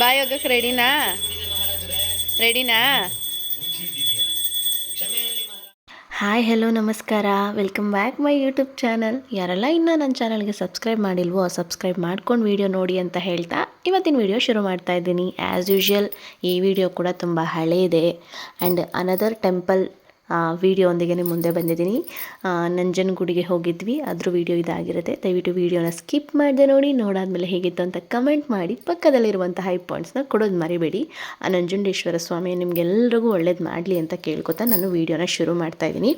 ಬಾಯ್ ಹೋಗಕ್ಕೆ ರೆಡಿನಾ ರೆಡಿನಾ ಹಾಯ್ ಹಲೋ ನಮಸ್ಕಾರ. Welcome back my YouTube channel ಯಾರೆಲ್ಲ ಇನ್ನೂ ನನ್ನ ಚಾನಲ್ಗೆ ಸಬ್ಸ್ಕ್ರೈಬ್ ಮಾಡಿಲ್ವೋ ಸಬ್ಸ್ಕ್ರೈಬ್ ಮಾಡ್ಕೊಂಡು ವೀಡಿಯೋ ನೋಡಿ ಅಂತ ಹೇಳ್ತಾ ಇವತ್ತಿನ ವಿಡಿಯೋ ಶುರು ಮಾಡ್ತಾ ಇದ್ದೀನಿ. ಆ್ಯಸ್ ಯೂಶ್ವಲ್ ಈ ವಿಡಿಯೋ ಕೂಡ ತುಂಬ ಹಳೆಯದೆ ಆ್ಯಂಡ್ ಅನದರ್ ಟೆಂಪಲ್ ವಿಡಿಯೋ ಒಂದಿಗೆ ನಿಮ್ಮ ಮುಂದೆ ಬಂದಿದ್ದೀನಿ. ನಂಜನಗೂಡಿಗೆ ಹೋಗಿದ್ವಿ. ಅದ್ರ ವಿಡಿಯೋ ಇದಾಗಿರುತ್ತೆ. ದಯವಿಟ್ಟು ವಿಡಿಯೋನ ಸ್ಕಿಪ್ ಮಾಡಿದೆ ನೋಡಿ. ನೋಡಾದ್ಮೇಲೆ ಹೇಗಿತ್ತು ಅಂತ ಕಮೆಂಟ್ ಮಾಡಿ ಪಕ್ಕದಲ್ಲಿರುವಂಥ ಹೈ ಪಾಯಿಂಟ್ಸ್ನ ಕೊಡೋದು ಮರಿಬೇಡಿ. ಆ, ನಂಜುಂಡೇಶ್ವರ ಸ್ವಾಮಿ ನಿಮಗೆಲ್ಲರಿಗೂ ಒಳ್ಳೇದು ಮಾಡಲಿ ಅಂತ ಕೇಳ್ಕೊತಾ ನಾನು ವಿಡಿಯೋನ ಶುರು ಮಾಡ್ತಾ ಇದ್ದೀನಿ.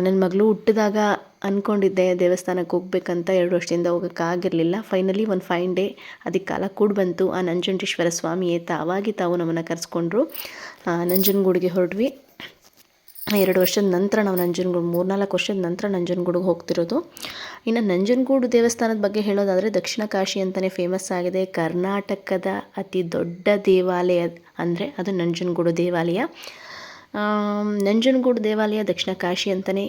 ನನ್ನ ಮಗಳು ಹುಟ್ಟಿದಾಗ ಅಂದ್ಕೊಂಡಿದ್ದೆ ದೇವಸ್ಥಾನಕ್ಕೆ ಹೋಗ್ಬೇಕಂತ ಎರಡು ವರ್ಷದಿಂದ ಹೋಗೋಕ್ಕಾಗಿರಲಿಲ್ಲ ಫೈನಲಿ ಒಂದು ಫೈನ್ ಡೇ ಅದಕ್ಕೆ ಕಾಲ ಕೂಡ ಬಂತು. ಆ, ನಂಜುಂಡೇಶ್ವರ ಸ್ವಾಮಿಯೇ ತಾವಾಗಿ ತಾವು ನಮ್ಮನ್ನು ಕರೆಸ್ಕೊಂಡ್ರು. ನಂಜನಗೂಡಿಗೆ ಹೊರಟ್ವಿ. ಎರಡು ವರ್ಷದ ನಂತರ ನಾವು ನಂಜನಗೂಡು, ಮೂರ್ನಾಲ್ಕು ವರ್ಷದ ನಂತರ ನಂಜನಗೂಡಿಗೆ ಹೋಗ್ತಿರೋದು. ಇನ್ನು ನಂಜನಗೂಡು ದೇವಸ್ಥಾನದ ಬಗ್ಗೆ ಹೇಳೋದಾದರೆ ದಕ್ಷಿಣ ಕಾಶಿ ಅಂತಲೇ ಫೇಮಸ್ ಆಗಿದೆ. ಕರ್ನಾಟಕದ ಅತಿ ದೊಡ್ಡ ದೇವಾಲಯ ಅಂದರೆ ಅದು ನಂಜನಗೂಡು ದೇವಾಲಯ. ನಂಜನಗೂಡು ದೇವಾಲಯ ದಕ್ಷಿಣ ಕಾಶಿ ಅಂತಲೇ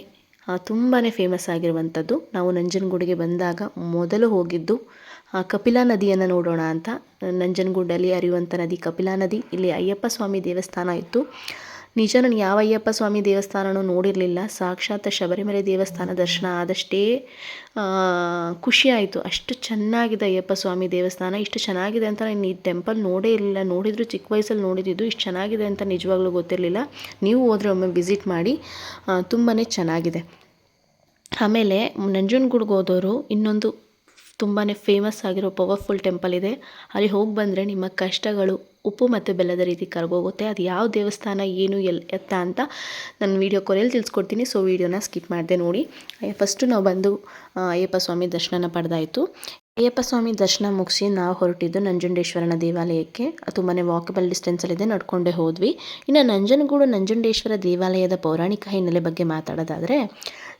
ತುಂಬಾ ಫೇಮಸ್ ಆಗಿರುವಂಥದ್ದು. ನಾವು ನಂಜನಗೂಡಿಗೆ ಬಂದಾಗ ಮೊದಲು ಹೋಗಿದ್ದು ಕಪಿಲಾ ನದಿಯನ್ನು ನೋಡೋಣ ಅಂತ. ನಂಜನಗೂಡಲ್ಲಿ ಹರಿಯುವಂಥ ನದಿ ಕಪಿಲಾ ನದಿ. ಇಲ್ಲಿ ಅಯ್ಯಪ್ಪ ಸ್ವಾಮಿ ದೇವಸ್ಥಾನ ಇತ್ತು. ನಿಜ ನಾನು ಯಾವ ಅಯ್ಯಪ್ಪ ಸ್ವಾಮಿ ದೇವಸ್ಥಾನನೂ ನೋಡಿರಲಿಲ್ಲ. ಸಾಕ್ಷಾತ್ ಶಬರಿಮಲೆ ದೇವಸ್ಥಾನ ದರ್ಶನ ಆದಷ್ಟೇ ಖುಷಿ ಆಯಿತು. ಅಷ್ಟು ಚೆನ್ನಾಗಿದೆ ಅಯ್ಯಪ್ಪ ಸ್ವಾಮಿ ದೇವಸ್ಥಾನ. ಇಷ್ಟು ಚೆನ್ನಾಗಿದೆ ಅಂತ ನಾನು ಈ ಟೆಂಪಲ್ ನೋಡೇ ಇರಲಿಲ್ಲ. ನೋಡಿದ್ರು ಚಿಕ್ಕ ವಯಸ್ಸಲ್ಲಿ ನೋಡಿದ್ದು ಇಷ್ಟು ಚೆನ್ನಾಗಿದೆ ಅಂತ ನಿಜವಾಗ್ಲೂ ಗೊತ್ತಿರಲಿಲ್ಲ. ನೀವು ಹೋದರೆ ಒಮ್ಮೆ ವಿಸಿಟ್ ಮಾಡಿ ತುಂಬಾ ಚೆನ್ನಾಗಿದೆ. ಆಮೇಲೆ ನಂಜನಗೂಡ್ಗೆ ಹೋದವರು ಇನ್ನೊಂದು ತುಂಬಾ ಫೇಮಸ್ ಆಗಿರೋ ಪವರ್ಫುಲ್ ಟೆಂಪಲ್ ಇದೆ. ಅಲ್ಲಿ ಹೋಗಿ ಬಂದರೆ ನಿಮ್ಮ ಕಷ್ಟಗಳು ಉಪ್ಪು ಮತ್ತು ಬೆಲ್ಲದ ರೀತಿ ಕರ್ಗೋಗುತ್ತೆ. ಅದು ಯಾವ ದೇವಸ್ಥಾನ, ಏನು, ಎಲ್, ಎತ್ತ ಅಂತ ನಾನು ವೀಡಿಯೋ ಕೊರೆಯಲ್ಲಿ ತಿಳಿಸ್ಕೊಡ್ತೀನಿ. ಸೊ ವೀಡಿಯೋನ ಸ್ಕಿಪ್ ಮಾಡಿದೆ ನೋಡಿ. ಫಸ್ಟು ನಾವು ಬಂದು ಅಯ್ಯಪ್ಪ ಸ್ವಾಮಿ ದರ್ಶನನ ಪಡೆದಾಯಿತು. ಅಯ್ಯಪ್ಪ ಸ್ವಾಮಿ ದರ್ಶನ ಮುಗಿಸಿ ನಾವು ಹೊರಟಿದ್ದು ನಂಜುಂಡೇಶ್ವರನ ದೇವಾಲಯಕ್ಕೆ. ತುಂಬಾ ವಾಕಬಲ್ ಡಿಸ್ಟೆನ್ಸಲ್ಲಿದೆ ನಡ್ಕೊಂಡೇ ಹೋದ್ವಿ. ಇನ್ನು ನಂಜನಗೂಡು ನಂಜುಂಡೇಶ್ವರ ದೇವಾಲಯದ ಪೌರಾಣಿಕ ಹಿನ್ನೆಲೆ ಬಗ್ಗೆ ಮಾತಾಡೋದಾದರೆ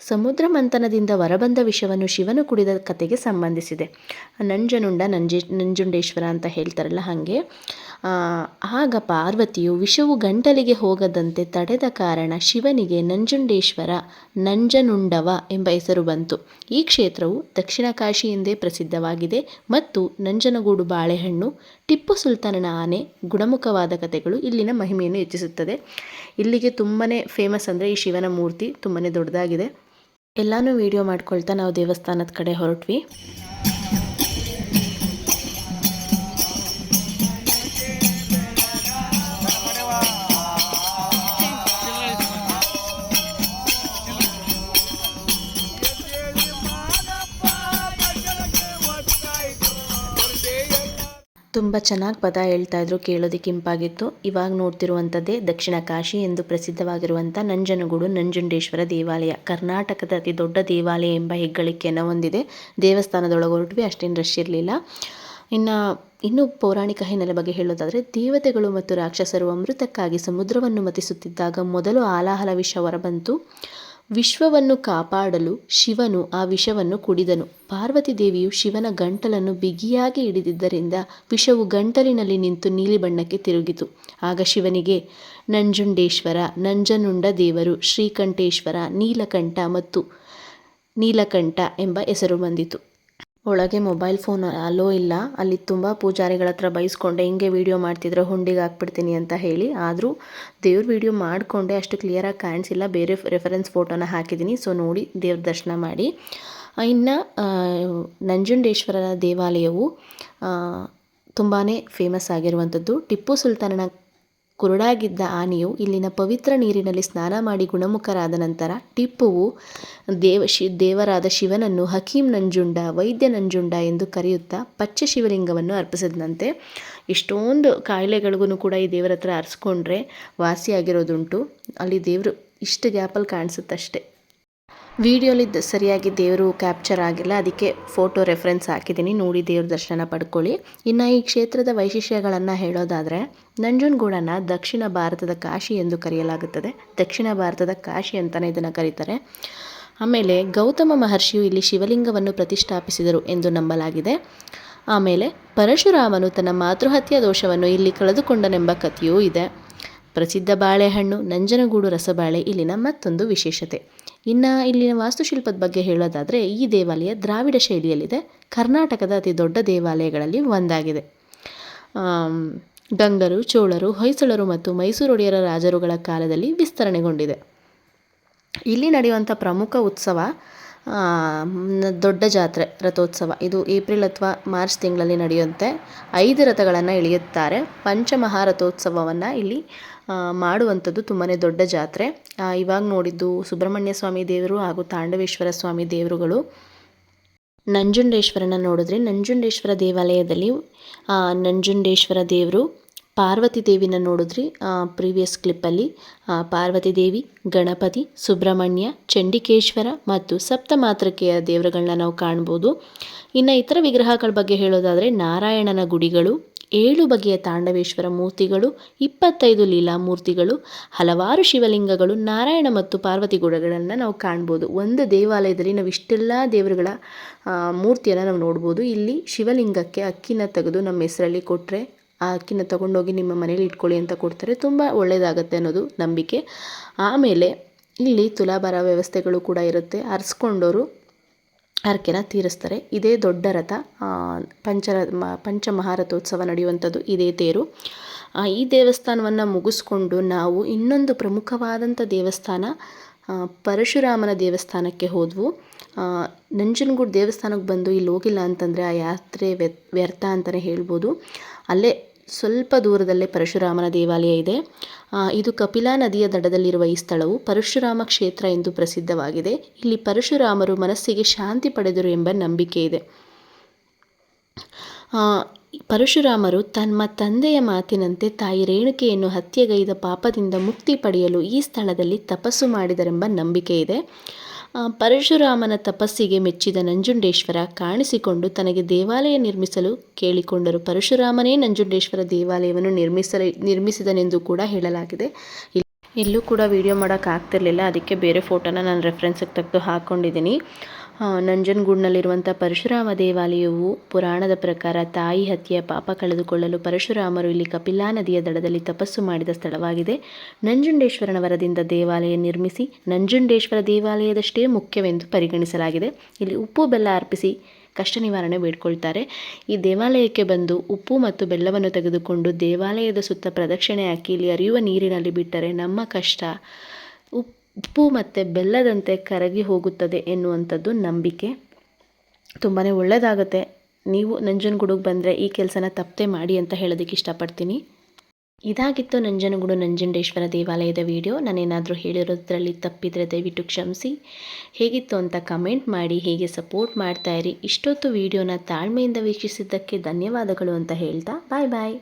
ಸಮುದ್ರ ಮಂಥನದಿಂದ ಹೊರಬಂದ ವಿಷವನ್ನು ಶಿವನು ಕುಡಿದ ಕತೆಗೆ ಸಂಬಂಧಿಸಿದೆ. ನಂಜನುಂಡ ನಂಜೆ, ನಂಜುಂಡೇಶ್ವರ ಅಂತ ಹೇಳ್ತಾರಲ್ಲ ಹಾಗೆ. ಆಗ ಪಾರ್ವತಿಯು ವಿಷವು ಗಂಟಲಿಗೆ ಹೋಗದಂತೆ ತಡೆದ ಕಾರಣ ಶಿವನಿಗೆ ನಂಜುಂಡೇಶ್ವರ, ನಂಜನುಂಡವ ಎಂಬ ಹೆಸರು ಬಂತು. ಈ ಕ್ಷೇತ್ರವು ದಕ್ಷಿಣ ಕಾಶಿ ಎಂದೇ ಪ್ರಸಿದ್ಧವಾಗಿದೆ ಮತ್ತು ನಂಜನಗೂಡು ಬಾಳೆಹಣ್ಣು, ಟಿಪ್ಪು ಸುಲ್ತಾನನ ಆನೆ, ಗುಣಮುಖವಾದ ಕಥೆಗಳು ಇಲ್ಲಿನ ಮಹಿಮೆಯನ್ನು ಹೆಚ್ಚಿಸುತ್ತದೆ. ಇಲ್ಲಿಗೆ ತುಂಬಾ ಫೇಮಸ್ ಅಂದರೆ ಈ ಶಿವನ ಮೂರ್ತಿ ತುಂಬಾ ದೊಡ್ಡದಾಗಿದೆ. ಎಲ್ಲನೂ ವಿಡಿಯೋ ಮಾಡ್ಕೊಳ್ತಾ ನಾವು ದೇವಸ್ಥಾನದ ಕಡೆ ಹೊರಟ್ವಿ. ತುಂಬ ಚೆನ್ನಾಗಿ ಪದ ಹೇಳ್ತಾ ಇದ್ರು, ಕೇಳೋದಕ್ಕೆ ಇಂಪಾಗಿತ್ತು. ಇವಾಗ ನೋಡ್ತಿರುವಂಥದ್ದೇ ದಕ್ಷಿಣ ಕಾಶಿ ಎಂದು ಪ್ರಸಿದ್ಧವಾಗಿರುವಂಥ ನಂಜನಗೂಡು ನಂಜುಂಡೇಶ್ವರ ದೇವಾಲಯ. ಕರ್ನಾಟಕದ ಅತಿ ದೊಡ್ಡ ದೇವಾಲಯ ಎಂಬ ಹೆಗ್ಗಳಿಕೆಯನ್ನು ಹೊಂದಿದೆ. ದೇವಸ್ಥಾನದೊಳಗೆ ಹೊರಟ್ವಿ ಅಷ್ಟೇನು ರಶ್ ಇರಲಿಲ್ಲ. ಇನ್ನು ಇನ್ನು ಪೌರಾಣಿಕ ಹಿನ್ನೆಲೆ ಬಗ್ಗೆ ಹೇಳೋದಾದರೆ, ದೇವತೆಗಳು ಮತ್ತು ರಾಕ್ಷಸರು ಅಮೃತಕ್ಕಾಗಿ ಸಮುದ್ರವನ್ನು ಮತಿಸುತ್ತಿದ್ದಾಗ ಮೊದಲು ಆಲಾಹಲ ವಿಷ ಹೊರಬಂತು ವಿಶ್ವವನ್ನು ಕಾಪಾಡಲು ಶಿವನು ಆ ವಿಷವನ್ನು ಕುಡಿದನು. ಪಾರ್ವತಿ ದೇವಿಯು ಶಿವನ ಗಂಟಲನ್ನು ಬಿಗಿಯಾಗಿ ಹಿಡಿದಿದ್ದರಿಂದ ವಿಷವು ಗಂಟಲಿನಲ್ಲಿ ನಿಂತು ನೀಲಿ ಬಣ್ಣಕ್ಕೆ ತಿರುಗಿತು. ಆಗ ಶಿವನಿಗೆ, ನಂಜುಂಡೇಶ್ವರ, ನಂಜನುಂಡ ದೇವರು, ಶ್ರೀಕಂಠೇಶ್ವರ, ನೀಲಕಂಠ ಮತ್ತು ನೀಲಕಂಠ ಎಂಬ ಹೆಸರು ಬಂದಿತು. ಒಳಗೆ ಮೊಬೈಲ್ ಫೋನ್ ಅಲೋ ಇಲ್ಲ. ಅಲ್ಲಿ ತುಂಬ ಪೂಜಾರಿಗಳ ಹತ್ರ ಬೈಸ್ಕೊಂಡೆ, ಹಿಂಗೆ ವೀಡಿಯೋ ಮಾಡ್ತಿದ್ರೆ ಹುಂಡಿಗೆ ಹಾಕ್ಬಿಡ್ತೀನಿ ಅಂತ ಹೇಳಿ. ಆದರೂ ದೇವ್ರ ವೀಡಿಯೋ ಮಾಡಿಕೊಂಡೆ, ಅಷ್ಟು ಕ್ಲಿಯರಾಗಿ ಕಾಣಿಸಿಲ್ಲ ಬೇರೆ ರೆಫರೆನ್ಸ್ ಫೋಟೋನ ಹಾಕಿದ್ದೀನಿ ಸೊ ನೋಡಿ, ದೇವ್ರ ದರ್ಶನ ಮಾಡಿ. ಇನ್ನು ನಂಜುಂಡೇಶ್ವರರ ದೇವಾಲಯವು ತುಂಬಾ ಫೇಮಸ್ ಆಗಿರುವಂಥದ್ದು. ಟಿಪ್ಪು ಸುಲ್ತಾನನ ಕುರುಡಾಗಿದ್ದ ಆನೆಯು ಇಲ್ಲಿನ ಪವಿತ್ರ ನೀರಿನಲ್ಲಿ ಸ್ನಾನ ಮಾಡಿ ಗುಣಮುಖರಾದ ನಂತರ ಟಿಪ್ಪುವು ದೇವ ಶಿ, ದೇವರಾದ ಶಿವನನ್ನು ಹಕೀಂ ನಂಜುಂಡ, ವೈದ್ಯ ನಂಜುಂಡ ಎಂದು ಕರೆಯುತ್ತಾ ಪಚ್ಚ ಶಿವಲಿಂಗವನ್ನು ಅರ್ಪಿಸಿದಂತೆ ಇಷ್ಟೊಂದು ಕಾಯಿಲೆಗಳಿಗೂ ಕೂಡ ಈ ದೇವರ ಹತ್ರ ಅರ್ಸ್ಕೊಂಡ್ರೆ ವಾಸಿಯಾಗಿರೋದುಂಟು. ಅಲ್ಲಿ ದೇವರು ಇಷ್ಟು ಗ್ಯಾಪಲ್ಲಿ ಕಾಣಿಸುತ್ತಷ್ಟೆ. ವಿಡಿಯೋಲಿ ಸರಿಯಾಗಿ ದೇವರು ಕ್ಯಾಪ್ಚರ್ ಆಗಿಲ್ಲ, ಅದಕ್ಕೆ ಫೋಟೋ ರೆಫರೆನ್ಸ್ ಹಾಕಿದ್ದೀನಿ ನೋಡಿ ದೇವ್ರ ದರ್ಶನ ಪಡ್ಕೊಳ್ಳಿ. ಇನ್ನು ಈ ಕ್ಷೇತ್ರದ ವೈಶಿಷ್ಟ್ಯಗಳನ್ನು ಹೇಳೋದಾದರೆ, ನಂಜನಗೂಡನ್ನು ದಕ್ಷಿಣ ಭಾರತದ ಕಾಶಿ ಎಂದು ಕರೆಯಲಾಗುತ್ತದೆ. ದಕ್ಷಿಣ ಭಾರತದ ಕಾಶಿ ಅಂತಲೇ ಇದನ್ನು ಕರೀತಾರೆ. ಆಮೇಲೆ ಗೌತಮ ಮಹರ್ಷಿಯು ಇಲ್ಲಿ ಶಿವಲಿಂಗವನ್ನು ಪ್ರತಿಷ್ಠಾಪಿಸಿದರು ಎಂದು ನಂಬಲಾಗಿದೆ. ಆಮೇಲೆ ಪರಶುರಾಮನು ತನ್ನ ಮಾತೃಹತ್ಯೆ ದೋಷವನ್ನು ಇಲ್ಲಿ ಕಳೆದುಕೊಂಡನೆಂಬ ಕಥೆಯೂ ಇದೆ. ಪ್ರಸಿದ್ಧ ಬಾಳೆಹಣ್ಣು, ನಂಜನಗೂಡು ರಸಬಾಳೆ ಇಲ್ಲಿನ ಮತ್ತೊಂದು ವಿಶೇಷತೆ. ಇನ್ನು ಇಲ್ಲಿನ ವಾಸ್ತುಶಿಲ್ಪದ ಬಗ್ಗೆ ಹೇಳೋದಾದರೆ ಈ ದೇವಾಲಯ ದ್ರಾವಿಡ ಶೈಲಿಯಲ್ಲಿದೆ. ಕರ್ನಾಟಕದ ಅತಿ ದೊಡ್ಡ ದೇವಾಲಯಗಳಲ್ಲಿ ಒಂದಾಗಿದೆ. ಡಂಗರು ಚೋಳರು, ಹೊಯ್ಸಳರು ಮತ್ತು ಮೈಸೂರು ಒಡೆಯರ ರಾಜರುಗಳ ಕಾಲದಲ್ಲಿ ವಿಸ್ತರಣೆಗೊಂಡಿದೆ. ಇಲ್ಲಿ ನಡೆಯುವಂಥ ಪ್ರಮುಖ ಉತ್ಸವ ದೊಡ್ಡ ಜಾತ್ರೆ, ರಥೋತ್ಸವ. ಇದು ಏಪ್ರಿಲ್ ಅಥವಾ ಮಾರ್ಚ್ ತಿಂಗಳಲ್ಲಿ ನಡೆಯುತ್ತೆ ಐದು ರಥಗಳನ್ನು ಎಳೆಯುತ್ತಾರೆ ಪಂಚಮಹಾರಥೋತ್ಸವವನ್ನು ಇಲ್ಲಿ ಮಾಡುವಂಥದ್ದು ತುಂಬಾ ದೊಡ್ಡ ಜಾತ್ರೆ. ಇವಾಗ ನೋಡಿದ್ದು ಸುಬ್ರಹ್ಮಣ್ಯ ಸ್ವಾಮಿ ದೇವರು ಹಾಗೂ ತಾಂಡವೇಶ್ವರ ಸ್ವಾಮಿ ದೇವರುಗಳು. ನಂಜುಂಡೇಶ್ವರನ ನೋಡಿದ್ರೆ ನಂಜುಂಡೇಶ್ವರ ದೇವಾಲಯದಲ್ಲಿ ನಂಜುಂಡೇಶ್ವರ ದೇವರು ಪಾರ್ವತಿ ದೇವಿನ ನೋಡಿದ್ರಿ ಪ್ರೀವಿಯಸ್ ಕ್ಲಿಪ್ಪಲ್ಲಿ ಪಾರ್ವತಿ ದೇವಿ, ಗಣಪತಿ, ಸುಬ್ರಹ್ಮಣ್ಯ, ಚಂಡಿಕೇಶ್ವರ ಮತ್ತು ಸಪ್ತಮಾತೃಕೆಯ ದೇವರುಗಳನ್ನ ನಾವು ಕಾಣ್ಬೋದು. ಇನ್ನು ಇತರ ವಿಗ್ರಹಗಳ ಬಗ್ಗೆ ಹೇಳೋದಾದರೆ ನಾರಾಯಣನ ಗುಡಿಗಳು, ಏಳು ಬಗೆಯ ತಾಂಡವೇಶ್ವರ ಮೂರ್ತಿಗಳು, ಇಪ್ಪತ್ತೈದು ಲೀಲಾ ಮೂರ್ತಿಗಳು, ಹಲವಾರು ಶಿವಲಿಂಗಗಳು, ನಾರಾಯಣ ಮತ್ತು ಪಾರ್ವತಿ ಗುಡಗಳನ್ನು ನಾವು ಕಾಣ್ಬೋದು. ಒಂದು ದೇವಾಲಯದಲ್ಲಿ ನಾವು ಇಷ್ಟೆಲ್ಲ ದೇವರುಗಳ ಮೂರ್ತಿಯನ್ನು ನಾವು ನೋಡ್ಬೋದು. ಇಲ್ಲಿ ಶಿವಲಿಂಗಕ್ಕೆ ಅಕ್ಕಿನ ತೆಗೆದು ನಮ್ಮ ಹೆಸರಲ್ಲಿ ಕೊಟ್ಟರೆ ಆ ಅಕ್ಕಿನ ತಗೊಂಡೋಗಿ ನಿಮ್ಮ ಮನೇಲಿ ಇಟ್ಕೊಳ್ಳಿ ಅಂತ ಕೊಡ್ತಾರೆ. ತುಂಬ ಒಳ್ಳೆಯದಾಗತ್ತೆ ಅನ್ನೋದು ನಂಬಿಕೆ. ಆಮೇಲೆ ಇಲ್ಲಿ ತುಲಾಭಾರ ವ್ಯವಸ್ಥೆಗಳು ಕೂಡ ಇರುತ್ತೆ. ಅರ್ಸ್ಕೊಂಡವರು ಹರಕೆನ ತೀರಿಸ್ತಾರೆ. ಇದೇ ದೊಡ್ಡ ರಥ ಪಂಚರ ಪಂಚಮಹಾರಥೋತ್ಸವ ನಡೆಯುವಂಥದ್ದು ಇದೇ ತೇರು. ಈ ದೇವಸ್ಥಾನವನ್ನು ಮುಗಿಸ್ಕೊಂಡು ನಾವು ಇನ್ನೊಂದು ಪ್ರಮುಖವಾದಂಥ ದೇವಸ್ಥಾನ ಪರಶುರಾಮನ ದೇವಸ್ಥಾನಕ್ಕೆ ಹೋದ್ವು. ನಂಜನಗೂಡು ದೇವಸ್ಥಾನಕ್ಕೆ ಬಂದು ಇಲ್ಲಿ ಹೋಗಿಲ್ಲ ಅಂತಂದರೆ ಆ ಯಾತ್ರೆ ವ್ಯ- ವ್ಯರ್ಥ ಅಂತಲೇ ಹೇಳ್ಬೋದು. ಅಲ್ಲೇ ಸ್ವಲ್ಪ ದೂರದಲ್ಲೇ ಪರಶುರಾಮನ ದೇವಾಲಯ ಇದೆ. ಇದು ಕಪಿಲಾ ನದಿಯ ದಡದಲ್ಲಿರುವ ಈ ಸ್ಥಳವು ಪರಶುರಾಮ ಕ್ಷೇತ್ರ ಎಂದು ಪ್ರಸಿದ್ಧವಾಗಿದೆ. ಇಲ್ಲಿ ಪರಶುರಾಮರು ಮನಸ್ಸಿಗೆ ಶಾಂತಿ ಪಡೆದರು ಎಂಬ ನಂಬಿಕೆ ಇದೆ. ಪರಶುರಾಮರು ತಮ್ಮ ತಂದೆಯ ಮಾತಿನಂತೆ ತಾಯಿ ರೇಣುಕೆಯನ್ನು ಹತ್ಯೆಗೈದ ಪಾಪದಿಂದ ಮುಕ್ತಿ ಪಡೆಯಲು ಈ ಸ್ಥಳದಲ್ಲಿ ತಪಸ್ಸು ಮಾಡಿದರೆಂಬ ನಂಬಿಕೆ ಇದೆ. ಪರಶುರಾಮನ ತಪಸ್ಸಿಗೆ ಮೆಚ್ಚಿದ ನಂಜುಂಡೇಶ್ವರ ಕಾಣಿಸಿಕೊಂಡು ತನಗೆ ದೇವಾಲಯ ನಿರ್ಮಿಸಲು ಕೇಳಿಕೊಂಡರು. ಪರಶುರಾಮನೇ ನಂಜುಂಡೇಶ್ವರ ದೇವಾಲಯವನ್ನು ನಿರ್ಮಿಸಲು, ನಿರ್ಮಿಸಿದನೆಂದು ಕೂಡ ಹೇಳಲಾಗಿದೆ. ಇಲ್ಲೂ ಕೂಡ ವಿಡಿಯೋ ಮಾಡೋಕ್ಕಾಗ್ತಿರಲಿಲ್ಲ ಅದಕ್ಕೆ ಬೇರೆ ಫೋಟೋನ ನಾನು ರೆಫರೆನ್ಸಿಗೆ ತೆಗೆದು ಹಾಕ್ಕೊಂಡಿದ್ದೀನಿ ನಂಜನಗೂಡಿನಲ್ಲಿರುವಂಥ ಪರಶುರಾಮ ದೇವಾಲಯವು ಪುರಾಣದ ಪ್ರಕಾರ ತಾಯಿ ಹತ್ಯೆಯ ಪಾಪ ಕಳೆದುಕೊಳ್ಳಲು ಪರಶುರಾಮರು ಇಲ್ಲಿ ಕಪಿಲಾ ನದಿಯ ದಡದಲ್ಲಿ ತಪಸ್ಸು ಮಾಡಿದ ಸ್ಥಳವಾಗಿದೆ. ನಂಜುಂಡೇಶ್ವರನ ವರದಿಂದ ದೇವಾಲಯ ನಿರ್ಮಿಸಿ ನಂಜುಂಡೇಶ್ವರ ದೇವಾಲಯದಷ್ಟೇ ಮುಖ್ಯವೆಂದು ಪರಿಗಣಿಸಲಾಗಿದೆ. ಇಲ್ಲಿ ಉಪ್ಪು ಬೆಲ್ಲ ಅರ್ಪಿಸಿ ಕಷ್ಟ ನಿವಾರಣೆ ಬೇಡ್ಕೊಳ್ತಾರೆ. ಈ ದೇವಾಲಯಕ್ಕೆ ಬಂದು ಉಪ್ಪು ಮತ್ತು ಬೆಲ್ಲವನ್ನು ತೆಗೆದುಕೊಂಡು ದೇವಾಲಯದ ಸುತ್ತ ಪ್ರದಕ್ಷಿಣೆ ಹಾಕಿ ಇಲ್ಲಿ ಅರಿಯುವ ನೀರಿನಲ್ಲಿ ಬಿಟ್ಟರೆ ನಮ್ಮ ಕಷ್ಟ. ಉಪ್ಪು ಮತ್ತು ಬೆಲ್ಲದಂತೆ ಕರಗಿ ಹೋಗುತ್ತದೆ ಎನ್ನುವಂಥದ್ದು ನಂಬಿಕೆ. ತುಂಬಾ ಒಳ್ಳೆಯದಾಗುತ್ತೆ ನೀವು ನಂಜನಗೂಡಿಗೆ ಬಂದರೆ ಈ ಕೆಲಸನ ತಪ್ಪದೆ ಮಾಡಿ ಅಂತ ಹೇಳೋದಕ್ಕೆ ಇಷ್ಟಪಡ್ತೀನಿ. ಇದಾಗಿತ್ತು ನಂಜನಗೂಡು ನಂಜುಂಡೇಶ್ವರ ದೇವಾಲಯದ ವಿಡಿಯೋ. ನಾನೇನಾದರೂ ಹೇಳಿರೋದ್ರಲ್ಲಿ ತಪ್ಪಿದರೆ ದಯವಿಟ್ಟು ಕ್ಷಮಿಸಿ. ಹೇಗಿತ್ತು ಅಂತ ಕಮೆಂಟ್ ಮಾಡಿ, ಹೇಗೆ ಸಪೋರ್ಟ್ ಮಾಡ್ತಾಯಿರಿ ಇಷ್ಟೊತ್ತು ವಿಡಿಯೋನ ತಾಳ್ಮೆಯಿಂದ ವೀಕ್ಷಿಸಿದ್ದಕ್ಕೆ ಧನ್ಯವಾದಗಳು ಅಂತ ಹೇಳ್ತಾ, ಬಾಯ್ ಬಾಯ್.